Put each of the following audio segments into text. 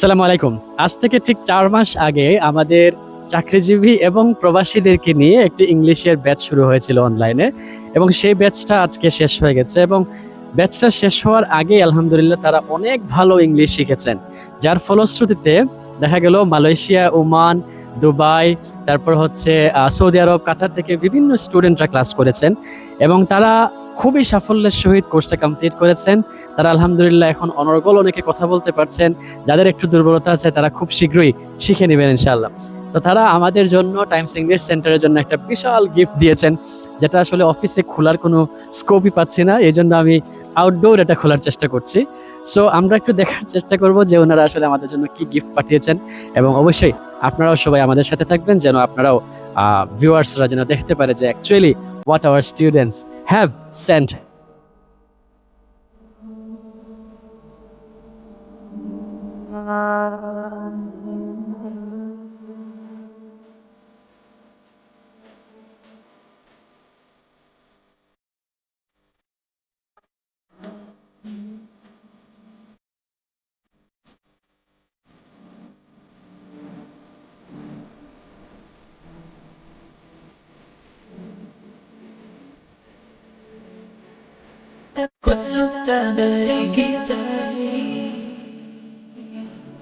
সালামু আলাইকুম। আজ থেকে ঠিক চার মাস আগে আমাদের চাকরিজীবী এবং প্রবাসীদেরকে নিয়ে একটি ইংলিশের ব্যাচ শুরু হয়েছিল অনলাইনে এবং সেই ব্যাচটা আজকে শেষ হয়ে গেছে এবং ব্যাচটা শেষ হওয়ার আগে আলহামদুলিল্লাহ তারা অনেক ভালো ইংলিশ শিখেছেন। যার ফলশ্রুতিতে দেখা গেল মালয়েশিয়া, ওমান, দুবাই, তারপর হচ্ছে সৌদি আরব, কাতার থেকে বিভিন্ন স্টুডেন্টরা ক্লাস করেছেন এবং তারা খুবই সাফল্যের সহিত কোর্সটা কমপ্লিট করেছেন। তারা আলহামদুলিল্লাহ এখন অনর্গল অনেকে কথা বলতে পারছেন। যাদের একটু দুর্বলতা আছে, তারা খুব শীঘ্রই শিখে নেবেন ইনশাল্লাহ তো তারা আমাদের জন্য টাইমস ইংলিশ সেন্টারের জন্য একটা বিশাল গিফট দিয়েছেন, যেটা আসলে অফিসে খোলার কোনো স্কোপই পাচ্ছি না। এই জন্য আমি আউটডোর এটা খোলার চেষ্টা করছি। সো আমরা একটু দেখার চেষ্টা করব যে ওনারা আসলে আমাদের জন্য কি গিফট পাঠিয়েছেন এবং অবশ্যই আপনারাও সবাই আমাদের সাথে থাকবেন, যেন আপনারাও ভিউয়ার্সরা যেন দেখতে পারে যে actually what our students have sent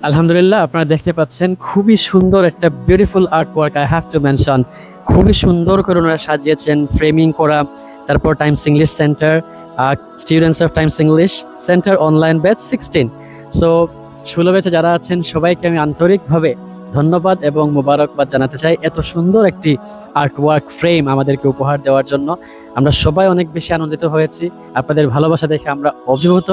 আলহামদুলিল্লাহ, আপনারা দেখতে পাচ্ছেন খুবই সুন্দর একটা beautiful art work I have to mention খুবই সুন্দর করে ওনারা সাজিয়েছেন ফ্রেমিং করা, তারপর Times English centre students of Times English centre online batch sixteen so ষোলো ব্যাচে যারা আছেন, সবাইকে আমি আন্তরিকভাবে ধন্যবাদ এবং মোবারকবাদ জানাতে চাই। এত সুন্দর একটি আর্ট ওয়ার্ক ফ্রেম আমাদেরকে উপহার দেওয়ার জন্য। আমরা সবাই অনেক বেশি আনন্দিত হয়েছি। আপনাদের ভালোবাসা দেখে আমরা অভিভূত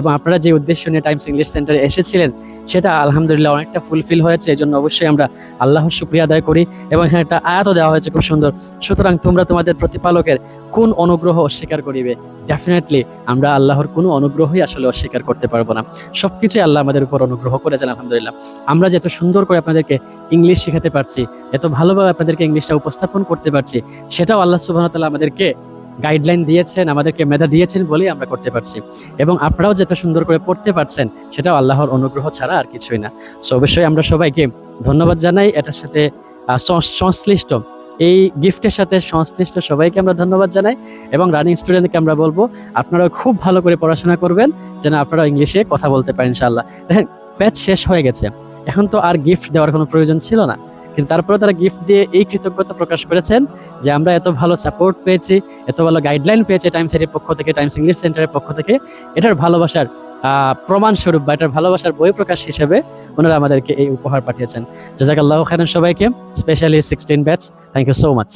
এবং আপনারা যে উদ্দেশ্য নিয়ে টাইমস ইংলিশ সেন্টারে এসেছিলেন, সেটা আলহামদুলিল্লাহ অনেকটা ফুলফিল হয়েছে। এই জন্য অবশ্যই আমরা আল্লাহর শুক্রিয়া আদায় করি এবং এখানে একটা আয়াতও দেওয়া হয়েছে, খুব সুন্দর। সুতরাং তোমরা তোমাদের প্রতিপালকের কোন অনুগ্রহ অস্বীকার করিবে? ডেফিনেটলি আমরা আল্লাহর কোনো অনুগ্রহই আসলে অস্বীকার করতে পারব না। সবকিছুই আল্লাহ আমাদের উপর অনুগ্রহ করেছেন, আলহামদুলিল্লাহ। আমরা যে এত সুন্দর করে আপনাদেরকে ইংলিশ শেখাতে পারছি, এত ভালোভাবে আপনাদেরকে ইংলিশটা উপস্থাপন করতে পারছি, সেটাও আল্লাহ সুবাহ তাআলা আমাদেরকে গাইডলাইন দিয়েছেন, আমাদেরকে মেধা দিয়েছেন বলেই আমরা করতে পারছি। এবং আপনারাও যত সুন্দর করে পড়তে পারছেন, সেটাও আল্লাহর অনুগ্রহ ছাড়া আর কিছুই না। সো অবশ্যই আমরা সবাইকে ধন্যবাদ জানাই। এটার সাথে সংশ্লিষ্ট এই গিফটের সাথে সংশ্লিষ্ট সবাইকে আমরা ধন্যবাদ জানাই এবং রানিং স্টুডেন্টকে আমরা বলব, আপনারাও খুব ভালো করে পড়াশোনা করবেন যেন আপনারা ইংলিশে কথা বলতে পারেন ইনশাআল্লাহ। দেখেন, ব্যাচ শেষ হয়ে গেছে। এখন তো আর গিফট দেওয়ার কোনো প্রয়োজন ছিল না। কিন্তু তারপরে তারা গিফট দিয়ে এই কৃতজ্ঞতা প্রকাশ করেছেন যে আমরা এত ভালো সাপোর্ট পেয়েছি, এত ভালো গাইডলাইন পেয়েছি টাইমস এর পক্ষ থেকে টাইমস ইংলিশ সেন্টারের পক্ষ থেকে। এটার ভালোবাসার প্রমাণস্বরূপ বা এটার ভালোবাসার বই প্রকাশ হিসেবে ওনারা আমাদেরকে এই উপহার পাঠিয়েছেন। জাজাকাল্লাহ খান সবাইকে specially sixteen batch thank you so much